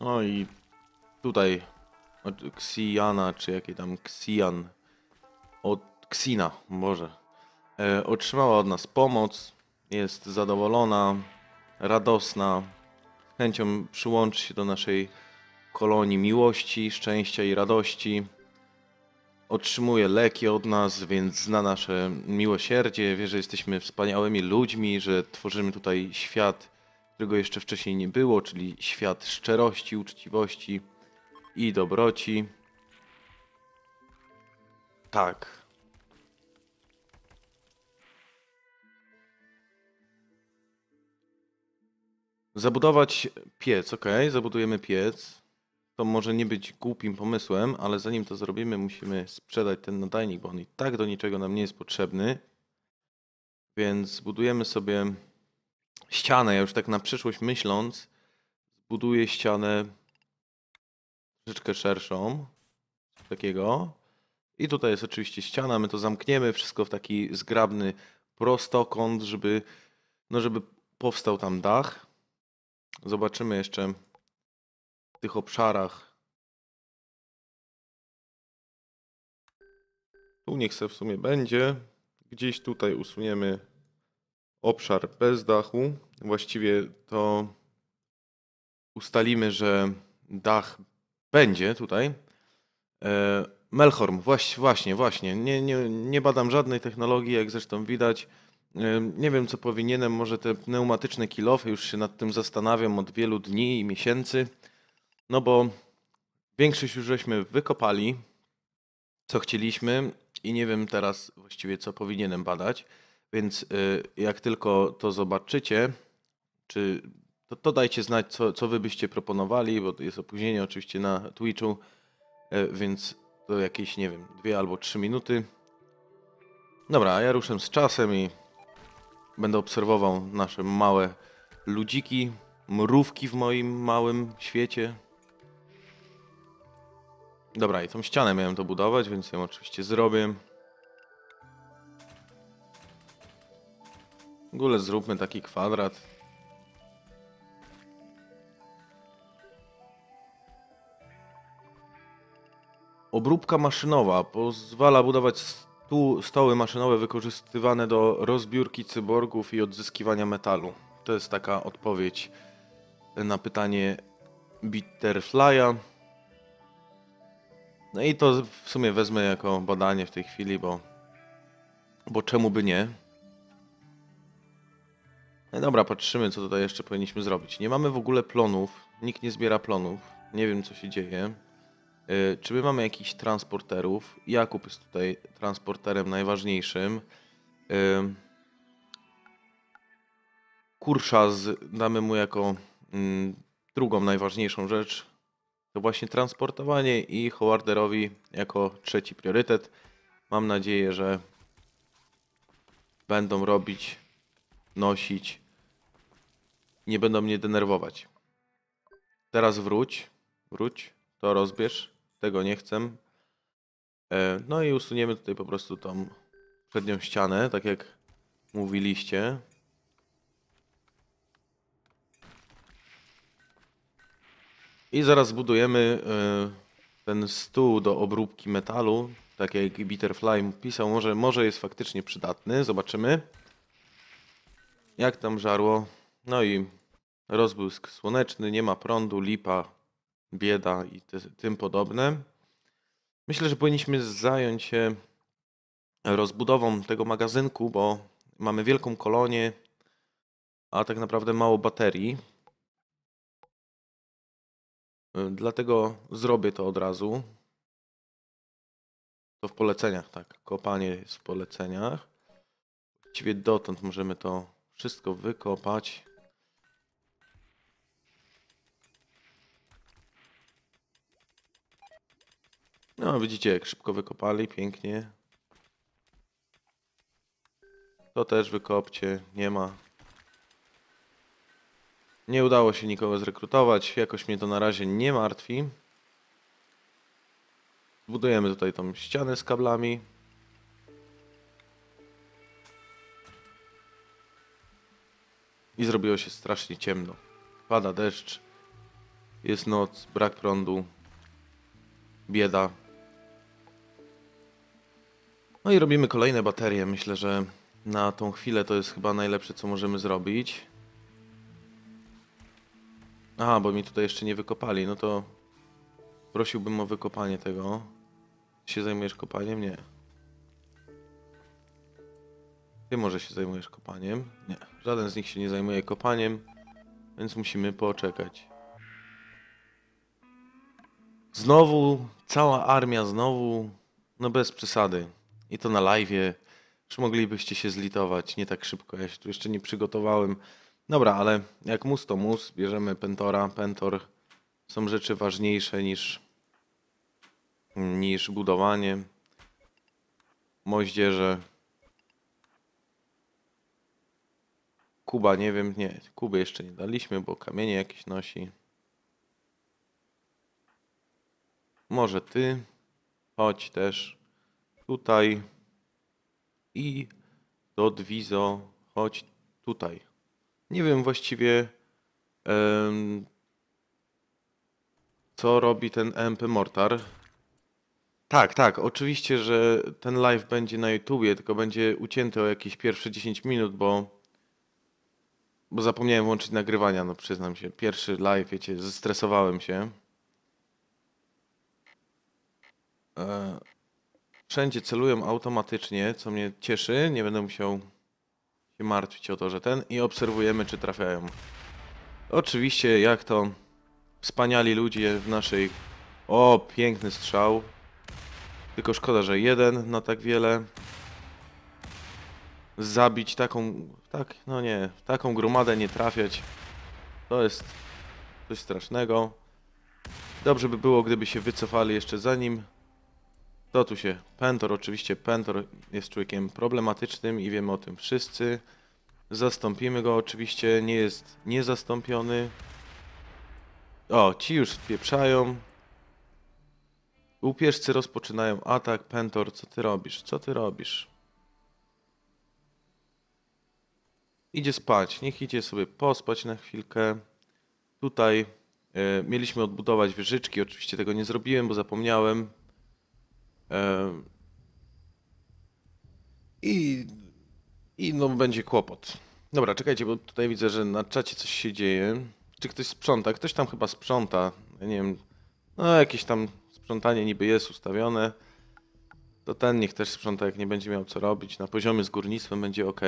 No i tutaj od Xiana, czy jaki tam Xian, od Xina, Boże, e, otrzymała od nas pomoc, jest zadowolona, radosna, z chęcią przyłączy się do naszej kolonii miłości, szczęścia i radości. Otrzymuje leki od nas, więc zna nasze miłosierdzie, wie, że jesteśmy wspaniałymi ludźmi, że tworzymy tutaj świat, którego jeszcze wcześniej nie było, czyli świat szczerości, uczciwości i dobroci. Tak. Zabudować piec, ok, zabudujemy piec. To może nie być głupim pomysłem, ale zanim to zrobimy, musimy sprzedać ten nadajnik, bo on i tak do niczego nam nie jest potrzebny. Więc zbudujemy sobie ścianę. Ja już tak na przyszłość myśląc, zbuduję ścianę troszeczkę szerszą. Takiego. I tutaj jest oczywiście ściana, my to zamkniemy, wszystko w taki zgrabny prostokąt, żeby, no żeby powstał tam dach. Zobaczymy jeszcze w tych obszarach. Tu niech se w sumie będzie. Gdzieś tutaj usuniemy obszar bez dachu. Właściwie to ustalimy, że dach będzie tutaj. E, Melchorm, właśnie, właśnie. Nie, nie, nie badam żadnej technologii, jak zresztą widać. E, Nie wiem, co powinienem. Może te pneumatyczne kilofy, już się nad tym zastanawiam od wielu dni i miesięcy. No bo większość już żeśmy wykopali, co chcieliśmy i nie wiem teraz właściwie, co powinienem badać. Więc y, jak tylko to zobaczycie, czy to, to dajcie znać, co, co wy byście proponowali, bo jest opóźnienie oczywiście na Twitchu, y, więc to jakieś, nie wiem, dwie albo trzy minuty. Dobra, ja ruszę z czasem i będę obserwował nasze małe ludziki, mrówki w moim małym świecie. Dobra, i tą ścianę miałem to budować, więc ją oczywiście zrobię. W ogóle zróbmy taki kwadrat. Obróbka maszynowa pozwala budować stu, stoły maszynowe wykorzystywane do rozbiórki cyborgów i odzyskiwania metalu. To jest taka odpowiedź na pytanie Bitterfly'a. No i to w sumie wezmę jako badanie w tej chwili, bo, bo czemu by nie? No dobra, patrzymy, co tutaj jeszcze powinniśmy zrobić. Nie mamy w ogóle plonów, nikt nie zbiera plonów, nie wiem co się dzieje. Yy, czy my mamy jakichś transporterów? Jakub jest tutaj transporterem najważniejszym. Yy, damy mu jako mm, drugą najważniejszą rzecz. To właśnie transportowanie i Howarderowi jako trzeci priorytet. Mam nadzieję, że będą robić, nosić, nie będą mnie denerwować. Teraz wróć, wróć, to rozbierz, tego nie chcę. E, No i usuniemy tutaj po prostu tą przednią ścianę, tak jak mówiliście. I zaraz zbudujemy e, ten stół do obróbki metalu, tak jak Bitterfly pisał, może, może jest faktycznie przydatny, zobaczymy. Jak tam żarło? No i rozbłysk słoneczny, nie ma prądu, lipa, bieda i te, tym podobne. Myślę, że powinniśmy zająć się rozbudową tego magazynku, bo mamy wielką kolonię, a tak naprawdę mało baterii. Dlatego zrobię to od razu. To w poleceniach, tak. Kopanie jest w poleceniach. Właściwie dotąd możemy to wszystko wykopać. No, widzicie, jak szybko wykopali, pięknie. To też wykopcie, nie ma. Nie udało się nikogo zrekrutować, jakoś mnie to na razie nie martwi. Budujemy tutaj tą ścianę z kablami. I zrobiło się strasznie ciemno. Pada deszcz. Jest noc, brak prądu. Bieda. No i robimy kolejne baterie. Myślę, że na tą chwilę to jest chyba najlepsze, co możemy zrobić. Aha, bo mi tutaj jeszcze nie wykopali. No to prosiłbym o wykopanie tego. Się zajmujesz kopaniem? Nie. Ty może się zajmujesz kopaniem? Nie. Żaden z nich się nie zajmuje kopaniem, więc musimy poczekać. Znowu cała armia, znowu, no bez przesady. I to na live'ie. Już moglibyście się zlitować, nie tak szybko. Ja się tu jeszcze nie przygotowałem. Dobra, ale jak mus to mus, bierzemy Pentora. Pentor są rzeczy ważniejsze niż, niż budowanie. Moździerze. Kuba, nie wiem, nie, Kuby jeszcze nie daliśmy, bo kamienie jakieś nosi. Może ty, chodź też tutaj i do Dwizo, chodź tutaj. Nie wiem właściwie, em, co robi ten MP Mortar. Tak, tak, oczywiście, że ten live będzie na YouTubie, tylko będzie ucięty o jakieś pierwsze 10 minut, bo bo zapomniałem włączyć nagrywania, no przyznam się. Pierwszy live, wiecie, zestresowałem się. E, Wszędzie celują automatycznie, co mnie cieszy. Nie będę musiał się martwić o to, że ten. I obserwujemy, czy trafiają. Oczywiście, jak to wspaniali ludzie w naszej... O, piękny strzał. Tylko szkoda, że jeden na tak wiele. Zabić taką... Tak, no nie. Taką gromadę nie trafiać. To jest coś strasznego. Dobrze by było, gdyby się wycofali jeszcze zanim to tu się. Pentor, oczywiście Pentor jest człowiekiem problematycznym i wiemy o tym wszyscy. Zastąpimy go oczywiście, nie jest niezastąpiony. O, ci już spieprzają. Łupieżcy rozpoczynają atak. Pentor, co ty robisz? Co ty robisz? Idzie spać. Niech idzie sobie pospać na chwilkę. Tutaj e, mieliśmy odbudować wieżyczki. Oczywiście tego nie zrobiłem, bo zapomniałem. E, I, I no będzie kłopot. Dobra, czekajcie, bo tutaj widzę, że na czacie coś się dzieje. Czy ktoś sprząta? Ktoś tam chyba sprząta. Ja nie wiem. No jakieś tam sprzątanie niby jest ustawione. To ten niech też sprząta, jak nie będzie miał co robić. Na poziomie z górnictwem będzie ok.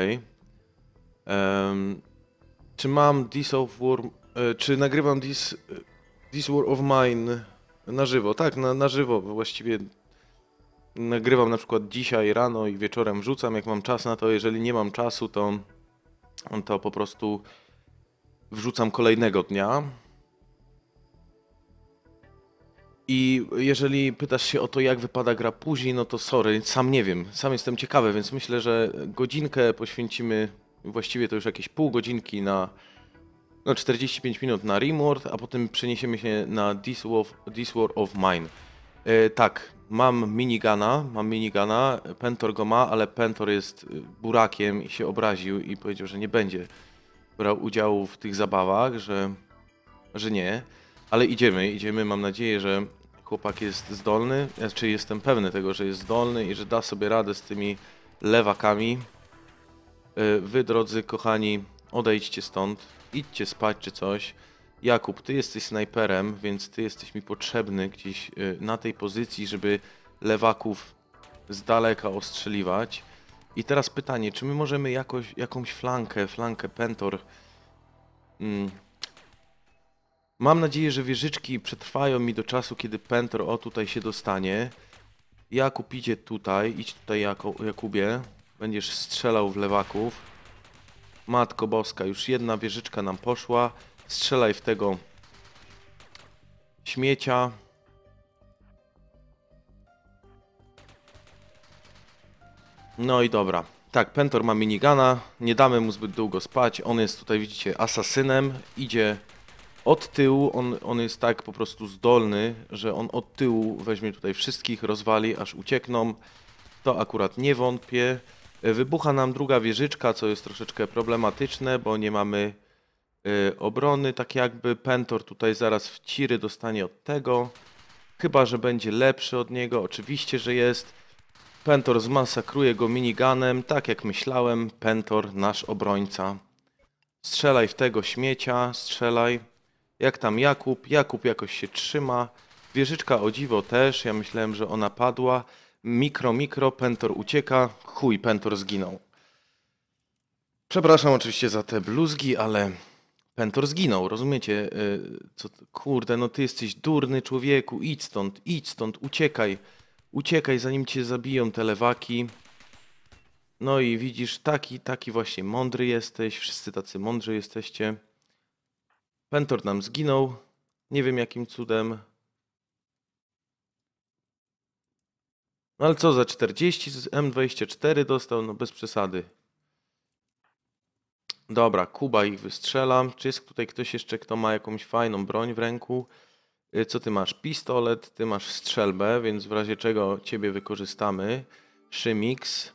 Um, czy mam This of War... e, Czy nagrywam This, this War of Mine na żywo? Tak, na, na żywo. Właściwie nagrywam na przykład dzisiaj rano i wieczorem wrzucam, jak mam czas na to. Jeżeli nie mam czasu, to, to po prostu wrzucam kolejnego dnia. I jeżeli pytasz się o to, jak wypada gra później, no to sorry, sam nie wiem. Sam jestem ciekawy, więc myślę, że godzinkę poświęcimy, właściwie to już jakieś pół godzinki na no 45 minut na Rimworld, a potem przeniesiemy się na This War, This War of Mine. E, tak, mam minigana, mam minigana, Pentor go ma, ale Pentor jest y, burakiem i się obraził i powiedział, że nie będzie brał udziału w tych zabawach, że, że nie. Ale idziemy, idziemy, mam nadzieję, że chłopak jest zdolny, znaczy jestem pewny tego, że jest zdolny i że da sobie radę z tymi lewakami. E, Wy, drodzy kochani, odejdźcie stąd, idźcie spać czy coś. Jakub, ty jesteś snajperem, więc ty jesteś mi potrzebny gdzieś y, na tej pozycji, żeby lewaków z daleka ostrzeliwać. I teraz pytanie, czy my możemy jakoś, jakąś flankę, flankę Pentor... Mm, mam nadzieję, że wieżyczki przetrwają mi do czasu, kiedy Pentor o tutaj się dostanie. Jakub idzie tutaj, idź tutaj Jakubie. Będziesz strzelał w lewaków. Matko Boska, już jedna wieżyczka nam poszła. Strzelaj w tego śmiecia. No i dobra. Tak, Pentor ma minigana, nie damy mu zbyt długo spać. On jest tutaj, widzicie, asasynem. Idzie od tyłu, on, on jest tak po prostu zdolny, że on od tyłu weźmie tutaj wszystkich, rozwali, aż uciekną. To akurat nie wątpię. Wybucha nam druga wieżyczka, co jest troszeczkę problematyczne, bo nie mamy y, obrony, tak jakby Pentor tutaj zaraz w ciry dostanie od tego. Chyba, że będzie lepszy od niego, oczywiście, że jest. Pentor zmasakruje go miniganem, tak jak myślałem, Pentor, nasz obrońca. Strzelaj w tego śmiecia, strzelaj. Jak tam Jakub? Jakub jakoś się trzyma. Wieżyczka o dziwo też, ja myślałem, że ona padła. Mikro, mikro, Pentor ucieka. Chuj, Pentor zginął. Przepraszam oczywiście za te bluzgi, ale Pentor zginął, rozumiecie? Y, Co, kurde, no ty jesteś durny człowieku, idź stąd, idź stąd, uciekaj. Uciekaj, zanim cię zabiją te lewaki. No i widzisz, taki, taki właśnie mądry jesteś, wszyscy tacy mądrzy jesteście. Pentor nam zginął, nie wiem jakim cudem. No ale co za 40 z M24 dostał, no bez przesady. Dobra, Kuba ich wystrzela. Czy jest tutaj ktoś jeszcze, kto ma jakąś fajną broń w ręku? Y, Co ty masz? Pistolet, ty masz strzelbę, więc w razie czego ciebie wykorzystamy. Szymix.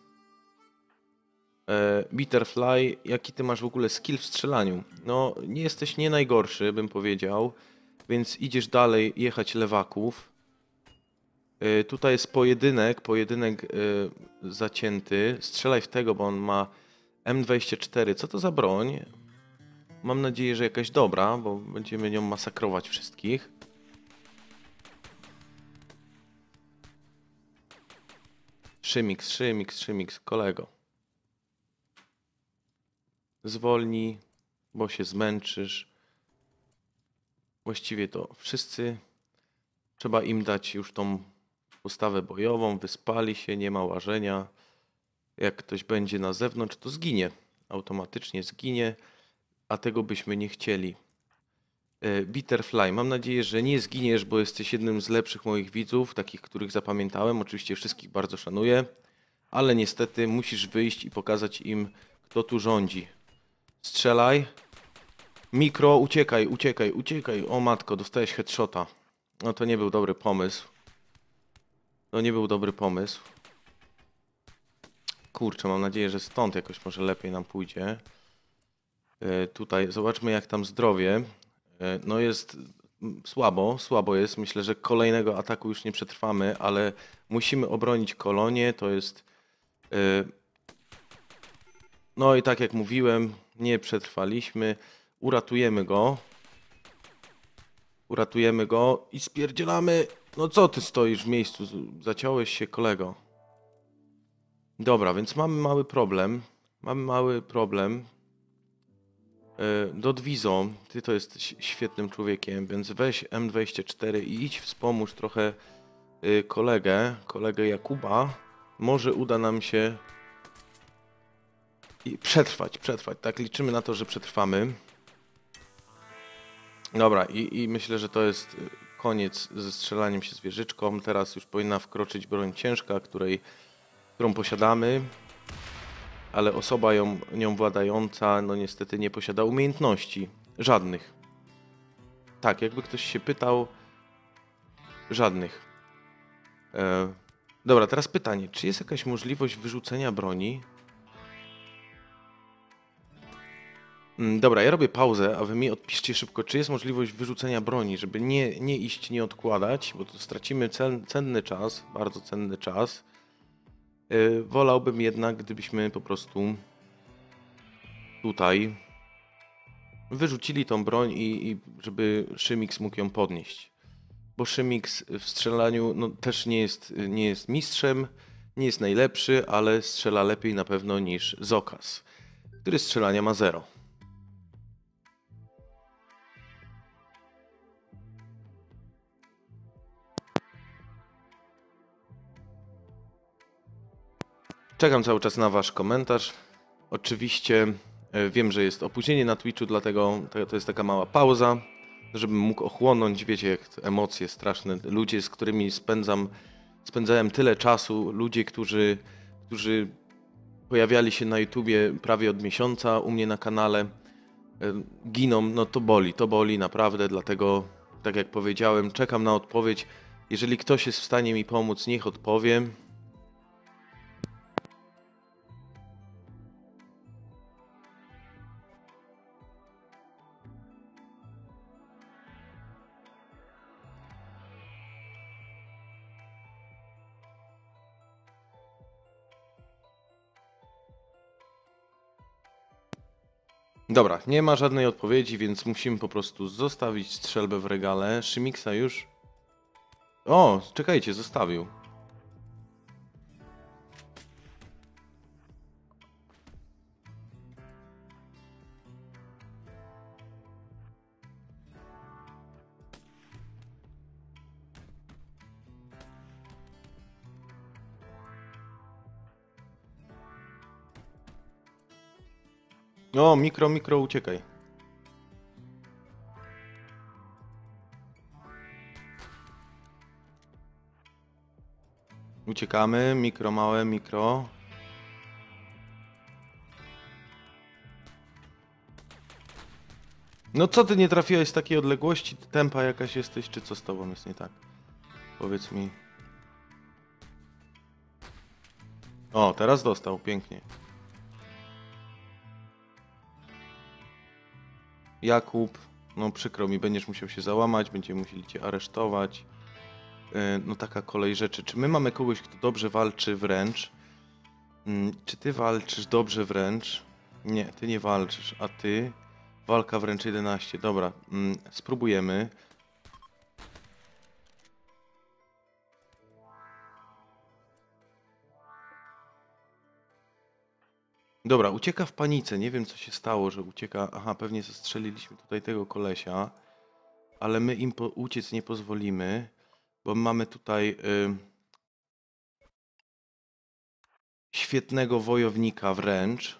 E, Bitterfly, jaki ty masz w ogóle skill w strzelaniu? No, nie jesteś nie najgorszy, bym powiedział, więc idziesz dalej jechać lewaków. E, Tutaj jest pojedynek, pojedynek e, zacięty. Strzelaj w tego, bo on ma M24. Co to za broń? Mam nadzieję, że jakaś dobra, bo będziemy nią masakrować wszystkich. Szymix, Szymix, Szymix, kolego. Zwolnij, bo się zmęczysz. Właściwie to wszyscy. Trzeba im dać już tą postawę bojową. Wyspali się, nie ma łażenia. Jak ktoś będzie na zewnątrz, to zginie. Automatycznie zginie, a tego byśmy nie chcieli. E, Bitterfly, mam nadzieję, że nie zginiesz, bo jesteś jednym z lepszych moich widzów, takich, których zapamiętałem. Oczywiście wszystkich bardzo szanuję, ale niestety musisz wyjść i pokazać im, kto tu rządzi. Strzelaj. Mikro, uciekaj, uciekaj, uciekaj. O matko, dostałeś headshota. No to nie był dobry pomysł. To nie był dobry pomysł. Kurczę, mam nadzieję, że stąd jakoś może lepiej nam pójdzie. E, Tutaj zobaczmy jak tam zdrowie. E, No jest mm, słabo, słabo jest. Myślę, że kolejnego ataku już nie przetrwamy, ale musimy obronić kolonię. To jest. e, No i tak jak mówiłem, nie przetrwaliśmy. Uratujemy go. Uratujemy go i spierdzielamy. No co ty stoisz w miejscu? Zaciąłeś się, kolego. Dobra, więc mamy mały problem. Mamy mały problem. Dodwizo, ty to jesteś świetnym człowiekiem, więc weź M24 i idź wspomóż trochę e, kolegę, kolegę Jakuba. Może uda nam się i przetrwać, przetrwać. Tak, liczymy na to, że przetrwamy. Dobra, i, i myślę, że to jest e, koniec ze strzelaniem się z wieżyczką. Teraz już powinna wkroczyć broń ciężka, której, którą posiadamy ale osoba ją, nią władająca, no niestety nie posiada umiejętności. Żadnych. Tak, jakby ktoś się pytał, żadnych. E, dobra, teraz pytanie, czy jest jakaś możliwość wyrzucenia broni? Dobra, ja robię pauzę, a wy mi odpiszcie szybko, czy jest możliwość wyrzucenia broni, żeby nie, nie iść, nie odkładać, bo to stracimy cen, cenny czas, bardzo cenny czas. Y, Wolałbym jednak, gdybyśmy po prostu tutaj wyrzucili tą broń i, i żeby Szymix mógł ją podnieść. Bo Szymix w strzelaniu no, też nie jest, nie jest mistrzem, nie jest najlepszy, ale strzela lepiej na pewno niż Zokas, który strzelania ma zero. Czekam cały czas na Wasz komentarz. Oczywiście e, wiem, że jest opóźnienie na Twitchu, dlatego to jest taka mała pauza, żebym mógł ochłonąć. Wiecie, jak emocje straszne. Ludzie, z którymi spędzam, spędzałem tyle czasu, ludzie, którzy, którzy pojawiali się na YouTubie prawie od miesiąca u mnie na kanale, e, giną. No to boli, to boli naprawdę, dlatego, tak jak powiedziałem, czekam na odpowiedź. Jeżeli ktoś jest w stanie mi pomóc, niech odpowie. Dobra, nie ma żadnej odpowiedzi, więc musimy po prostu zostawić strzelbę w regale. Szymiksa już... O, czekajcie, zostawił. O, mikro, mikro, uciekaj. Uciekamy, mikro, małe, mikro. No co ty nie trafiłeś z takiej odległości? Tempa jakaś jesteś, czy co z tobą jest nie tak? Powiedz mi. O, teraz dostał, pięknie. Jakub, no przykro mi, będziesz musiał się załamać, będziemy musieli cię aresztować. E, No taka kolej rzeczy. Czy my mamy kogoś, kto dobrze walczy wręcz? Mm, Czy ty walczysz dobrze wręcz? Nie, ty nie walczysz, a ty? Walka wręcz 11. Dobra, mm, spróbujemy. Dobra, ucieka w panice. Nie wiem, co się stało, że ucieka. Aha, pewnie zastrzeliliśmy tutaj tego kolesia, ale my im po uciec nie pozwolimy, bo mamy tutaj y, świetnego wojownika wręcz.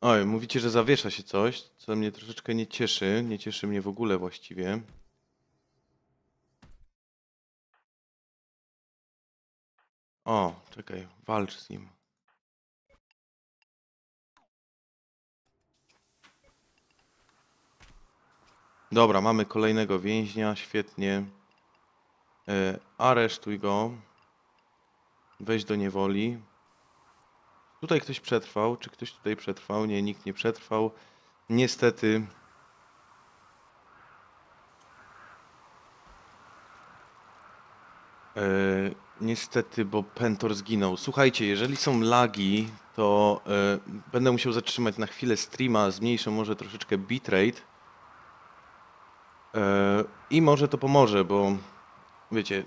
Oj, mówicie, że zawiesza się coś, co mnie troszeczkę nie cieszy. Nie cieszy mnie w ogóle właściwie. O, czekaj, walcz z nim. Dobra, mamy kolejnego więźnia, świetnie. E, aresztuj go. Weź do niewoli. Tutaj ktoś przetrwał. Czy ktoś tutaj przetrwał? Nie, nikt nie przetrwał. Niestety. E, niestety, bo Pentor zginął. Słuchajcie, jeżeli są lagi, to e, będę musiał zatrzymać na chwilę streama, zmniejszę może troszeczkę bitrate. E, I może to pomoże, bo wiecie,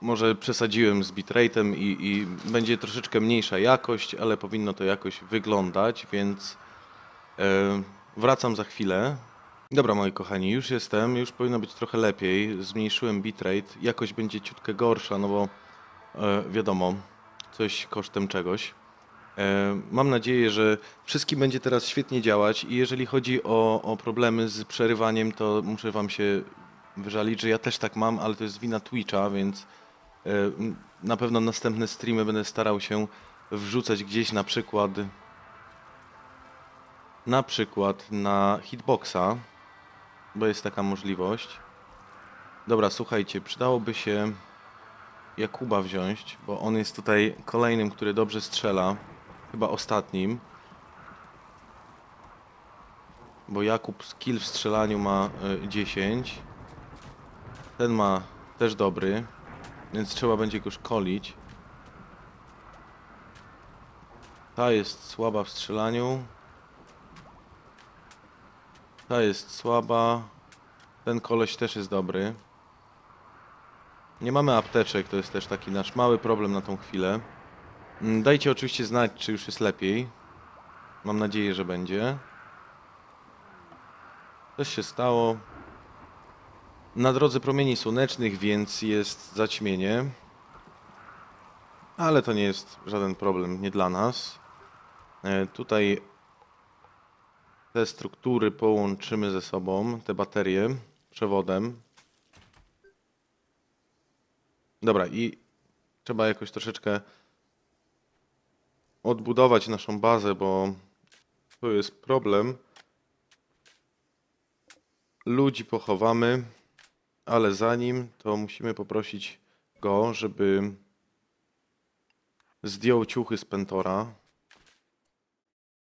może przesadziłem z bitrate'em i, i będzie troszeczkę mniejsza jakość, ale powinno to jakoś wyglądać, więc e, wracam za chwilę. Dobra, moi kochani, już jestem, już powinno być trochę lepiej. Zmniejszyłem bitrate, jakość będzie ciutkę gorsza, no bo wiadomo, coś kosztem czegoś. E, Mam nadzieję, że wszystkim będzie teraz świetnie działać i jeżeli chodzi o, o problemy z przerywaniem, to muszę Wam się wyżalić, że ja też tak mam, ale to jest wina Twitcha, więc e, na pewno następne streamy będę starał się wrzucać gdzieś na przykład na przykład na hitboxa, bo jest taka możliwość. Dobra, słuchajcie, przydałoby się Jakuba wziąć, bo on jest tutaj kolejnym, który dobrze strzela. Chyba ostatnim. Bo Jakub skill w strzelaniu ma y, 10. Ten ma też dobry, więc trzeba będzie go szkolić. Ta jest słaba w strzelaniu. Ta jest słaba. Ten koleś też jest dobry. Nie mamy apteczek, to jest też taki nasz mały problem na tą chwilę. Mm, Dajcie oczywiście znać, czy już jest lepiej. Mam nadzieję, że będzie. Coś się stało. Na drodze promieni słonecznych, więc jest zaćmienie. Ale to nie jest żaden problem, nie dla nas. E, Tutaj te struktury połączymy ze sobą, te baterie, przewodem. Dobra, i trzeba jakoś troszeczkę odbudować naszą bazę, bo to jest problem. Ludzi pochowamy, ale zanim to musimy poprosić go, żeby zdjął ciuchy z Pentora.